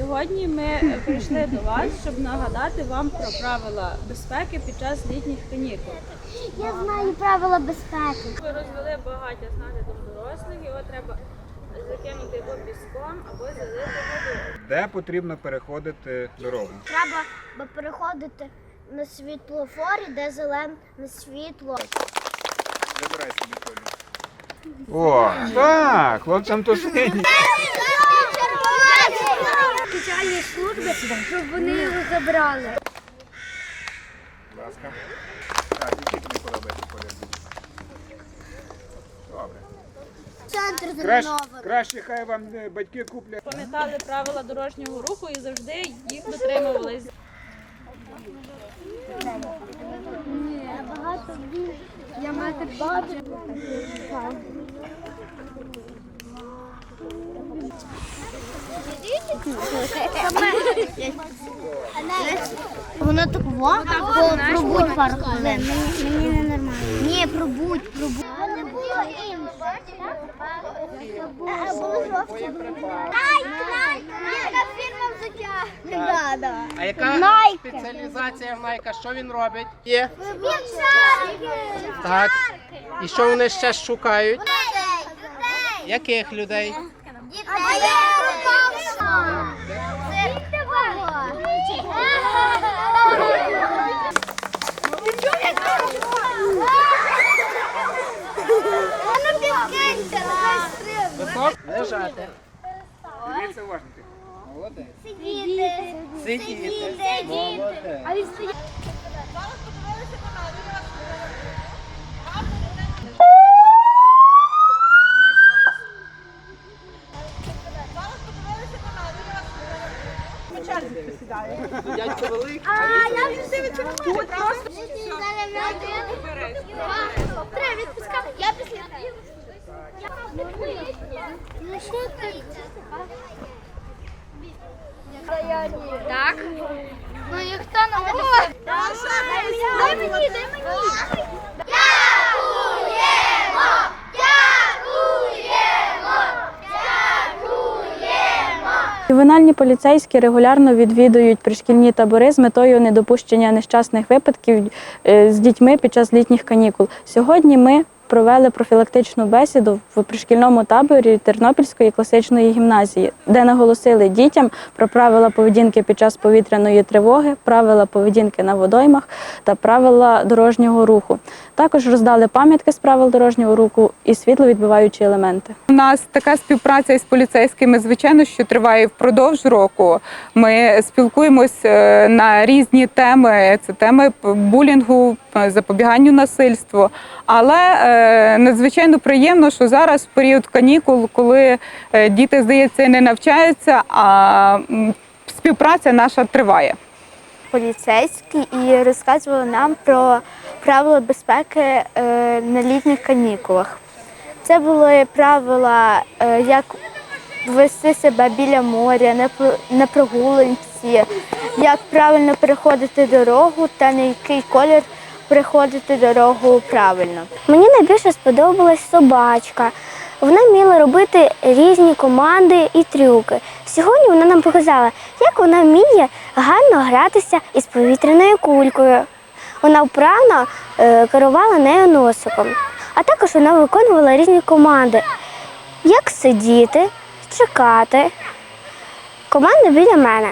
Сьогодні ми прийшли до вас, щоб нагадати вам про правила безпеки під час літніх канікул. Я знаю правила безпеки. Ви розвели багаття з наглядом дорослих, його треба закинути або піском, або залити водою. Де потрібно переходити дорогу? Треба переходити на світлофорі, де зелене світло. Вибирайся, Миколі. О, так, хлопцям то синій. Спеціальні служби, щоб вони його забрали. Будь ласка. Так, який тобі подобається колір? Добре. Центр Краще, краще хай вам е, батьки куплять. Пам'ятали правила дорожнього руху і завжди їх дотримувались. Я мати бачу. Воно так во? Пробудь пару хвилин. Мені не нормально. Ні, пробудь, пробудь. Не було іншого. Було. Найк, найк, яка фірма взуття. Да, да. А яка спеціалізація в Найка? Що він робить? Є. Так. І що вони ще шукають? Яких людей? А Лежати. Дивіться уважно. Молодець. Сидіти. Сидіти. Молодець. А він стоїть. Дядько великий. А, я вже дивиться на. Просто. Треба відпускати. Я після. Ну що ти? Так. Ну ніхто не може. Дай мені, дай мені. Дякуємо! Дякуємо! Дякуємо! Ювенальні поліцейські регулярно відвідують пришкільні табори з метою недопущення нещасних випадків е, з дітьми під час літніх канікул. Сьогодні ми провели профілактичну бесіду в пришкільному таборі Тернопільської класичної гімназії, де наголосили дітям про правила поведінки під час повітряної тривоги, правила поведінки на водоймах та правила дорожнього руху. Також роздали пам'ятки з правил дорожнього руху і світловідбиваючі елементи. У нас така співпраця із поліцейськими, звичайно, що триває впродовж року. Ми спілкуємось е, на різні теми. Це теми булінгу, запобіганню насильству. Але е, надзвичайно приємно, що зараз в період канікул, коли е, діти, здається, не навчаються, а співпраця наша триває. поліцейські і розказували нам про правила безпеки е, на літніх канікулах. Це були правила, е, як вести себе біля моря, на прогулянці, як правильно переходити дорогу та на який колір переходити дорогу правильно. Мені найбільше сподобалась собачка. Вона вміла робити різні команди і трюки. Сьогодні вона нам показала, як вона вміє гарно гратися із повітряною кулькою. Вона вправно е, керувала нею носиком. А також вона виконувала різні команди, як сидіти, чекати. Команда біля мене.